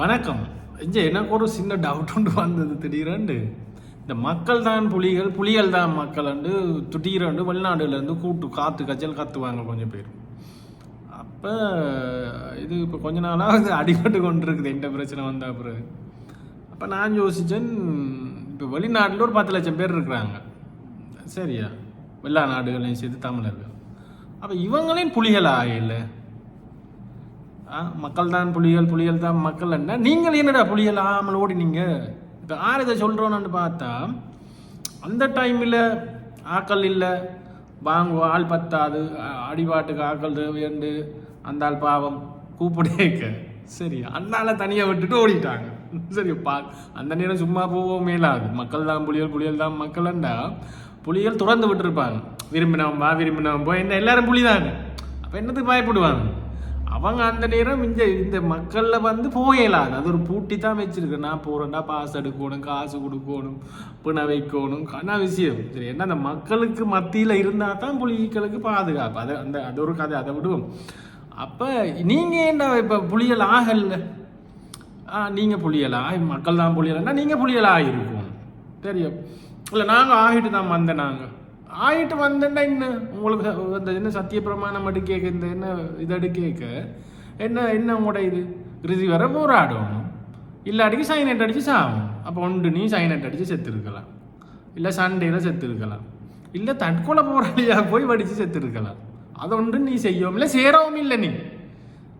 வணக்கம். இஞ்ச எனக்கு ஒரு சின்ன டவுட் ஒன்று வந்தது. திடீரெண்டு இந்த மக்கள் தான் புலிகள் புலிகள் தான் மக்கள் வந்து திடீரெண்டு வெளிநாடுலேருந்து கூட்டு காற்று கச்சல் கத்துவாங்க கொஞ்சம் பேர். அப்போ இது இப்போ கொஞ்ச நாளாக இது அடிபட்டு கொண்டிருக்குது. எந்த பிரச்சனை வந்தால் பிறகு. அப்போ நான் யோசித்தேன் இப்போ வெளிநாட்டில் ஒரு பத்து லட்சம் பேர் இருக்கிறாங்க. சரியா? எல்லா நாடுகளையும் சேர்த்து தமிழர்கள். அப்போ இவங்களையும் புலிகள் ஆகலை மக்கள் தான் புலிகள் புலிகள் தான் மக்கள் என்ன? நீங்கள் என்னடா புலிகள் ஆமல் ஓடினீங்க? இப்போ யார் இதை சொல்கிறோன்னு பார்த்தா அந்த டைமில் ஆக்கள் இல்லை. வாங்க ஆள் பத்தாது. அடிபாட்டுக்கு ஆக்கள் வேண்டு அந்த ஆள் பாவம். கூப்பிடேக்க சரி அண்ணால தனியாக விட்டுட்டு ஓடிட்டாங்க. சரி பா அந்த நேரம் சும்மா போவோம் மேலாது மக்கள் தான் புலிகள் புலிகள் தான் மக்கள்ண்டா புலிகள் துறந்து விட்டுருப்பாங்க. விரும்பினவன் வா விரும்பினவன் போய் என்ன? எல்லாரும் புலி அப்போ என்னத்துக்கு பயப்படுவாங்க? அவங்க அந்த நேரம் இந்த இந்த மக்களில் வந்து போகலாது அது ஒரு பூட்டி தான் வச்சிருக்கு. நான் போகிறேன்டா பாஸ் எடுக்கணும் காசு கொடுக்கணும் பிணை வைக்கணும் கன விஷயம். சரி என்ன அந்த மக்களுக்கு மத்தியில் இருந்தால் தான் புலிகளுக்கு பாதுகாப்பு. அதை அந்த அது ஒரு கதை அதை விடுவோம். அப்போ நீங்கள் என்ன இப்போ புலிகள் ஆகல? ஆ நீங்கள் புலியலா மக்கள் தான் புலியலன்னா நீங்கள் புலியலா இருக்கும் தெரியும். இல்லை நாங்கள் ஆகிட்டு தான் வந்தேன் நாங்கள் ஆயிட்டு வந்தேன்னா என்ன உங்களுக்கு இந்த என்ன சத்திய பிரமாணம் அடி கேட்க இந்த என்ன இதடி கேட்க என்ன என்ன உங்களோட இது? இறுதி வர போராடணும். இல்லாட்டிக்கு சைனட் அடித்து சாகும் அப்போ ஒன்று நீ சைனட் அடித்து செத்துருக்கலாம். இல்லை சண்டையில் செத்துருக்கலாம். இல்லை தற்கொலை போராளியாக போய் வடித்து செத்துருக்கலாம். அதை ஒன்று நீ செய்யவும் இல்லை சேரவும் இல்லை நீ.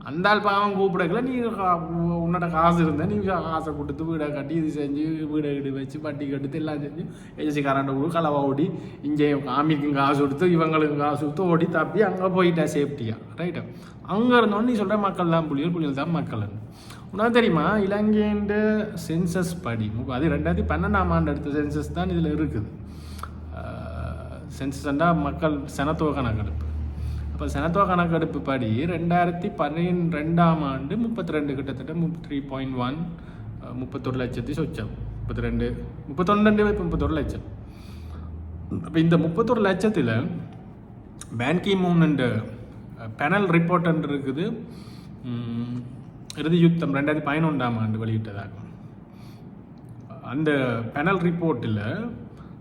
அந்தால் பாவம் கூப்பிடக்கல நீ கா- உன்னோட காசு இருந்தால் நீ காசை கொடுத்து வீடை கட்டி இது செஞ்சு வீடை வீடு வச்சு பட்டி கட்டுத்து எல்லாம் செஞ்சு ஏஜி கரண்ட்டை கொடு கலவா ஓடி இங்கே ஆமிக்கும் காசு கொடுத்து இவங்களுக்கு காசு கொடுத்து ஓடி தப்பி அங்கே போயிட்டா சேஃப்டியா ரைட்டா அங்கே இருந்தோன்னு நீ சொல்கிற மக்கள் தான் புலிகள் புலிகள் தான் மக்கள் உனக்கு தெரியுமா? இலங்கைன்ற சென்சஸ் படி அது ரெண்டாயிரத்தி பன்னெண்டாம் ஆண்டு எடுத்த சென்சஸ் தான் இதில் இருக்குது. சென்சஸ்ண்டா மக்கள் சனத்துவ கணக்கெடுப்பு அப்போ சனத்துவ கணக்கெடுப்பு படி ரெண்டாயிரத்தி பன்னிரெண்டாம் ஆண்டு முப்பத்தி ரெண்டு கிட்டத்தட்ட த்ரீ பாயிண்ட் ஒன் முப்பத்தொரு லட்சத்தி சொச்சம். முப்பத்தி ரெண்டு முப்பத்தொன்று இப்போ முப்பத்தொரு லட்சம். அப்போ இந்த முப்பத்தொரு லட்சத்தில் பேன்கி மூணுன்ற பெனல் ரிப்போர்ட் இருக்குது. இறுதி யுத்தம் ரெண்டாயிரத்தி பதினொன்றாம் ஆண்டு வெளியிட்டதாகும். அந்த பெனல் ரிப்போர்ட்டில்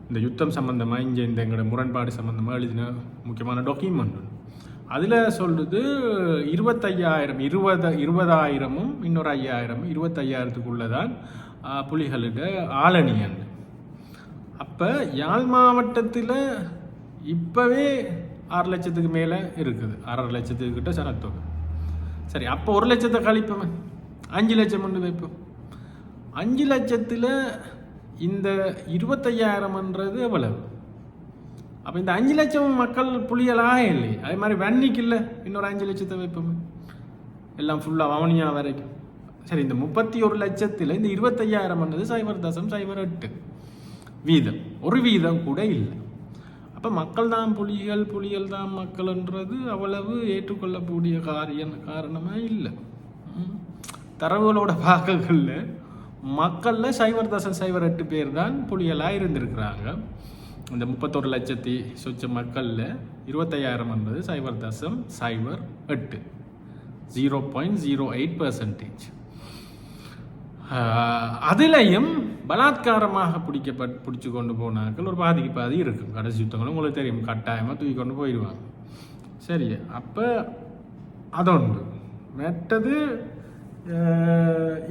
இந்த யுத்தம் சம்மந்தமாக இங்கே இந்த எங்களோட முரண்பாடு சம்மந்தமாக எழுதின முக்கியமான டாக்குமெண்ட் அதில் சொல்லுது இருபத்தையாயிரம் இருபது இருபதாயிரமும் இன்னொரு ஐயாயிரமும் இருபத்தையாயிரத்துக்குள்ளே தான் புலிகளிட ஆளணியன் அப்போ யாழ் மாவட்டத்தில் இப்போவே ஆறு லட்சத்துக்கு மேலே இருக்குது. ஆறரை லட்சத்துக்கு கிட்ட சனத்தொகை. சரி அப்போ ஒரு லட்சத்தை கழிப்போம். அஞ்சு லட்சம் கொண்டு வைப்போம். அஞ்சு லட்சத்தில் இந்த இருபத்தையாயிரம்ன்றது எவ்வளவு? அப்போ இந்த அஞ்சு லட்சம் மக்கள் புலியலாக இல்லை அதே மாதிரி வன்னிக்கு இல்லை இன்னொரு அஞ்சு லட்சத்தை வைப்போமே. எல்லாம் ஃபுல்லாக வவுனியா வரைக்கும். சரி இந்த முப்பத்தி ஒரு லட்சத்தில் இந்த இருபத்தையாயிரம் பண்ணது சைபர் தசம் சைபர் எட்டு. வீதம். ஒரு வீதம் கூட இல்லை. அப்போ மக்கள் தான் புலிகள் புலிகள் தான் மக்கள்ன்றது அவ்வளவு ஏற்றுக்கொள்ளக்கூடிய காரியம் காரணமாக இல்லை. தரவுகளோட பார்க்கல மக்களில் சைபர் தசம் சைபர் எட்டு பேர் தான் புலிகளாக இருந்திருக்கிறாங்க. இந்த முப்பத்தொரு லட்சத்தி சொச்ச மக்களில் இருபத்தையாயிரம் என்பது சைபர் தசம் சைபர் எட்டு. Zero point zero eight percentage அதிலையும் பலாத்காரமாக பிடிக்கப்பட் பிடிச்சி கொண்டு போனாக்கள் ஒரு பாதிக்கு பாதி இருக்கும். கடைசி யுத்தங்களும் உங்களுக்கு தெரியும். கட்டாயமாக தூக்கி கொண்டு போயிடுவாங்க. சரி அப்போ அதொன்று மற்றது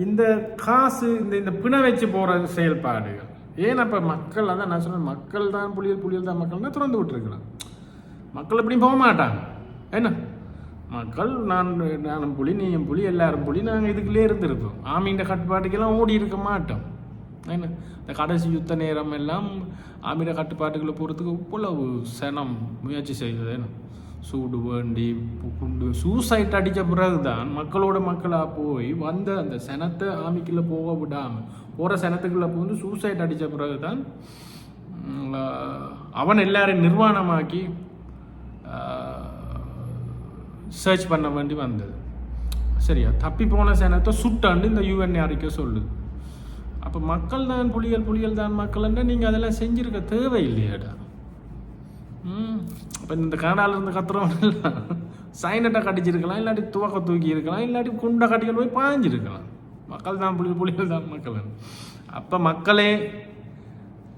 இந்த காசு இந்த இந்த பிணை வச்சு போகிற செயல்பாடுகள். ஏன் அப்போ மக்கள் அதான் நான் சொன்னேன் மக்கள் தான் புலியல் புலியல் தான் மக்கள்னா திறந்து விட்டுருக்கலாம். மக்கள் எப்படியும் போக மாட்டாங்க. என்ன? மக்கள் நான் நானும் புலி நீயும் புலி எல்லாரும் புலி நாங்கள் இதுக்குள்ளே இருந்திருக்கோம் ஆமீண்ட கட்டுப்பாட்டுக்கெல்லாம் ஓடி இருக்க மாட்டோம். என்ன? இந்த கடைசி யுத்த நேரம் எல்லாம் ஆமீட கட்டுப்பாட்டுக்குள்ளே போகிறதுக்கு இவ்வளவு சனம் முயற்சி செய்தது என்ன? சூடு வேண்டி குண்டு சூசைட் அடித்த பிறகு தான் மக்களோட மக்களாக போய் வந்த அந்த சனத்தை ஆமிக்குள்ளே போக விடாமல் போகிற சனத்துக்குள்ளே போந்து சூசைட் அடித்த பிறகு தான் அவன் எல்லாரையும் நிர்வாணமாக்கி சர்ச் பண்ண வேண்டி வந்தது. சரியா? தப்பி போன சேனத்தை சுட்டாண்டு இந்த யூஎன் அறிக்கை சொல்லுது. அப்போ மக்கள் தான் புலிகள் புலிகள் தான் மக்கள்ன்ற நீங்கள் அதெல்லாம் செஞ்சிருக்க தேவையில்லையாடா. ம். இந்த கனடாவிலேருந்து கத்துறவன் சைனட்டை கடிச்சிருக்கலாம் இல்லாட்டி துவக்க தூக்கி இருக்கலாம் இல்லாட்டி குண்டை கட்டிகள் போய் பாய்ஞ்சிருக்கலாம். மக்கள் தான் புலி புலிகள் தான் மக்கள். அப்போ மக்களே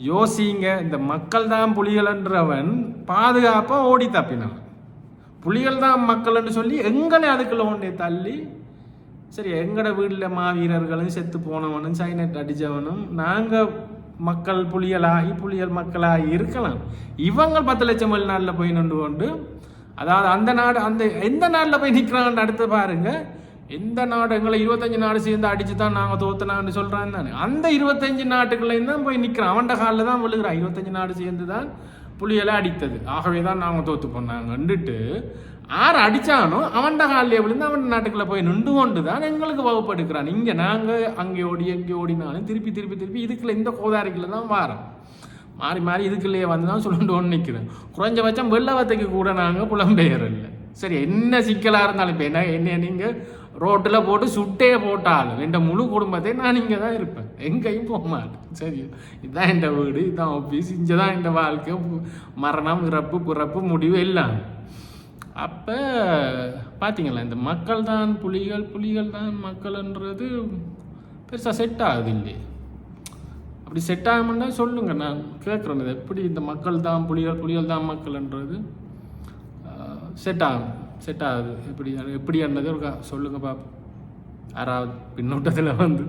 யோசிங்க. இந்த மக்கள் தான் புலிகள்ன்றவன் பாதுகாப்பாக ஓடி தப்பினான். புலிகள் தான் மக்கள்னு சொல்லி எங்களை அதுக்குள்ள ஒன்றை தள்ளி சரி எங்கட வீட்டில் மாவீரர்களும் செத்து போனவனும் சைனட் அடித்தவனும் நாங்கள் மக்கள் புலிகளாகி புலிகள் மக்களாகி இருக்கலாம். இவங்க பத்து லட்சம் வெளிநாட்டில் போய் நின்று கொண்டு அதாவது அந்த நாடு அந்த எந்த நாட்டில் போய் நிற்கிறாங்கன்னு அடுத்து பாருங்கள் எந்த நாடு எங்களை இருபத்தஞ்சு நாடு சேர்ந்து அடிச்சு தான் நாங்கள் தோத்துனாங்கன்னு சொல்கிறான் தானே. அந்த இருபத்தஞ்சு நாட்டுக்குள்ளேயும் தான் போய் நிற்கிறான் அவன்ட காலில் தான் விழுகிறான். இருபத்தஞ்சு நாடு சேர்ந்து தான் புலிகளை அடித்தது. ஆகவே தான் நாங்கள் தோத்து போனாங்கன்னுட்டு ஆறு அடித்தானோ அவன்ட காலில் விழுந்து அவன் நாட்டுக்குள்ள போய் நின்று கொண்டு தான் எங்களுக்கு வகுப்படுக்கிறான் இங்கே நாங்கள் அங்கே ஓடி எங்கே ஓடினாலும் திருப்பி திருப்பி திருப்பி இதுக்குள்ள இந்த கோதாரிக்குள்ள தான் வாரம் மாறி மாறி இதுக்குள்ளேயே வந்து தான் சொல்லிட்டு ஒன்று நிற்கிறேன் குறைஞ்சபட்சம் வெள்ளவத்தைக்கு கூட நாங்கள் புலம்பெயர் இல்லை சரி என்ன சிக்கலாக இருந்தாலும் இப்போ என்ன என்ன நீங்கள் ரோட்டில் போட்டு சுட்டே போட்டாலும் என் முழு குடும்பத்தை நான் இங்கே தான் இருப்பேன் எங்கேயும் போக மாட்டேன் சரி இதுதான் என் வீடு இதுதான் ஆஃபீஸ் இங்கே தான் என் வாழ்க்கை மரணம் இறப்பு பிறப்பு முடிவு எல்லாம் அப்போ பார்த்தீங்களா இந்த மக்கள் தான் புலிகள் புலிகள் தான் மக்கள்ன்றது பெருசாக செட் ஆகுது இல்லையே அப்படி செட் ஆகும்னா சொல்லுங்கள் நான் கேட்குறேன் இது எப்படி இந்த மக்கள் தான் புலிகள் புலிகள் தான் மக்கள்ன்றது செட் ஆகும் செட் ஆகுது. எப்படி எப்படி என்னது? ஒரு கா- சொல்லுங்க பாப்போம். யாராவது பின்னோட்டத்தில் வந்து